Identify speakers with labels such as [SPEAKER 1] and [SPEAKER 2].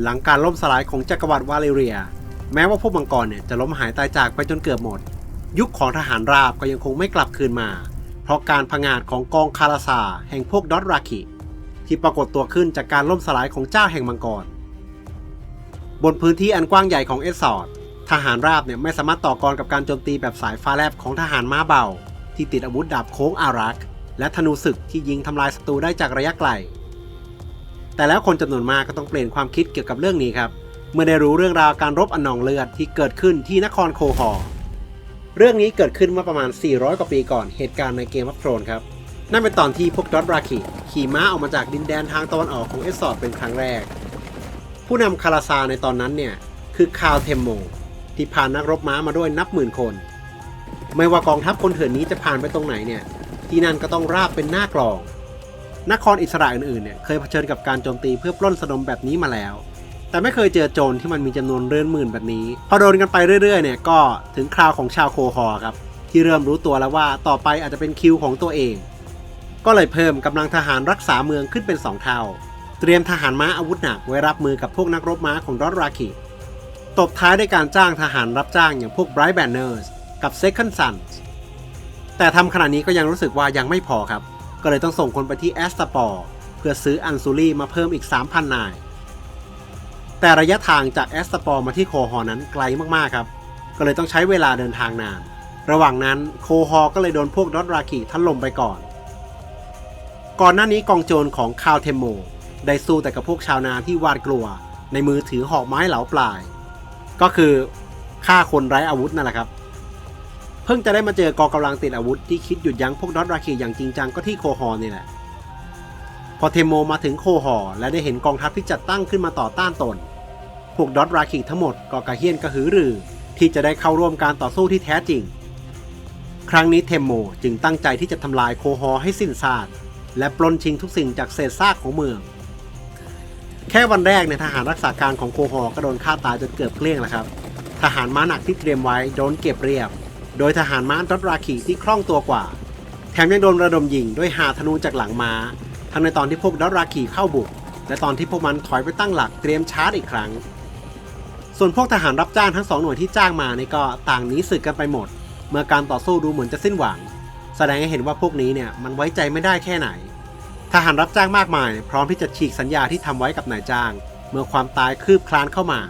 [SPEAKER 1] หลังการล่มสลายของจักรวรรดิวาเลเรีย แม้ว่าพวกมังกรเนี่ยจะล้มหายตายจากไปจนเกือบหมด ยุคของทหารราบก็ยังคงไม่กลับคืนมา เพราะการผงาดของกองคาราซาแห่งพวกดอตราคิที่ปรากฏตัวขึ้นจากการล่มสลายของเจ้าแห่งมังกร บนพื้นที่อันกว้างใหญ่ของเอสซอร์ดทหารราบเนี่ยไม่สามารถต่อกรกับการโจมตีแบบสายฟ้าแลบของทหารม้าเบา ที่ติดอาวุธดาบโค้งอารัก และธนูศึกที่ยิงทำลายศัตรูได้จากระยะไกล แต่แล้วคนจำนวนมากก็ต้องเปลี่ยนความคิดเกี่ยวกับเรื่องนี้ครับ เมื่อได้รู้เรื่องราวการรบอนนองเลือดที่เกิดขึ้นที่นครโคฮอร์เรื่องนี้เกิดขึ้นเมื่อประมาณ 400 กว่าปีก่อนเหตุการณ์ในเกมอัพโทรนครับ นั่นเป็นตอนที่พวกดอตราคิขี่ม้าออกมาจากดินแดนทางตะวันออกของเอสซอร์ดเป็นครั้งแรก ผู้นำคาราซาในตอนนั้นเนี่ย คือคาลเทมโม ที่พานักรบม้ามาด้วยนับหมื่นคน ไม่ว่ากองทัพคนเถื่อนนี้จะผ่านไปตรงไหนเนี่ย ที่นั่นก็ต้องราบเป็นหน้ากลอง นครอิสระอื่นๆเนี่ยเคยเผชิญกับการโจมตีเพื่อปล้นสนมแบบนี้มาแล้ว แต่ไม่เคยเจอโจรที่มันมีจำนวนเรือนหมื่นแบบนี้ พอโดนกันไปเรื่อยๆเนี่ยก็ถึงคราวของชาวโคฮอร์ครับที่เริ่มรู้ตัวแล้วว่าต่อไปอาจจะเป็นคิวของตัวเอง ก็เลยเพิ่มกำลังทหารรักษาเมืองขึ้นเป็น 2 เท่า เตรียมทหารม้าอาวุธหนักไว้รับมือกับพวกนักรบม้าของดอตราคิตบท้ายด้วยการจ้างทหารรับจ้างอย่างพวก Bright Banners กับ Second Sons แต่ทำขนาดนี้ก็ยังรู้สึกว่ายังไม่พอครับ ก็เลยต้องส่งคนไปที่แอสตาปอร์เพื่อซื้ออันซูรี่มาเพิ่มอีก 3,000 นาย แต่ระยะทางจากแอสตาปอร์มาที่โคฮอร์นั้นไกลมากๆครับ ก็เลยต้องใช้เวลาเดินทางนาน ระหว่างนั้นโคฮอร์ก็เลยโดนพวกดอตราคิถล่มไปก่อน ก่อนหน้านี้กองโจรของคาลเทมโมได้สู้แต่กับพวกชาวนาที่หวาดกลัว ในมือถือหอกไม้เหลาปลาย ก็คือฆ่าคนไร้อาวุธนั่นแหละครับ เพิ่งจะได้มาเจอกองกำลังติดอาวุธที่คิดหยุดยั้งพวกดอตราคีอย่างจริงจังก็ที่โคฮอร์นี่แหละ พอเทมโมมาถึงโคฮอร์และได้เห็นกองทัพที่จัดตั้งขึ้นมาต่อต้านตน พวกดอตราคีทั้งหมดก็กระเฮียนกระหือรือ ที่จะได้เข้าร่วมการต่อสู้ที่แท้จริง ครั้งนี้เทมโมจึงตั้งใจที่จะทำลายโคฮอร์ให้สิ้นซากและปล้นชิงทุกสิ่งจากเศษซากของเมือง แค่วันแรกในยทหารรักษาการของโคฮอร์ก็โดนฆ่าตายจนเกือบเกลี้ยงแล้วครับ ทหารม้าหนักที่เตรียมไว้โดนเก็บเรียบ โดยทหารม้าดอตราคีที่คล่องตัวกว่า แถมยังโดนระดมยิงด้วยหาธนูจากหลังม้า ทั้งในตอนที่พวกดอตราคีเข้าบุก และตอนที่พวกมันถอยไปตั้งหลักเตรียมชาร์จอีกครั้ง ส่วนพวกทหารรับจ้างทั้งสองหน่วยที่จ้างมานี่ก็ต่างหนีศึกกันไปหมด เมื่อการต่อสู้ดูเหมือนจะสิ้นหวัง แสดงให้เห็นว่าพวกนี้เนี่ยมันไว้ใจไม่ได้แค่ไหน ทหารรับจ้างมากมาย พร้อมที่จะฉีกสัญญาที่ทำไว้กับนายจ้าง เมื่อความตายคืบคลานเข้ามา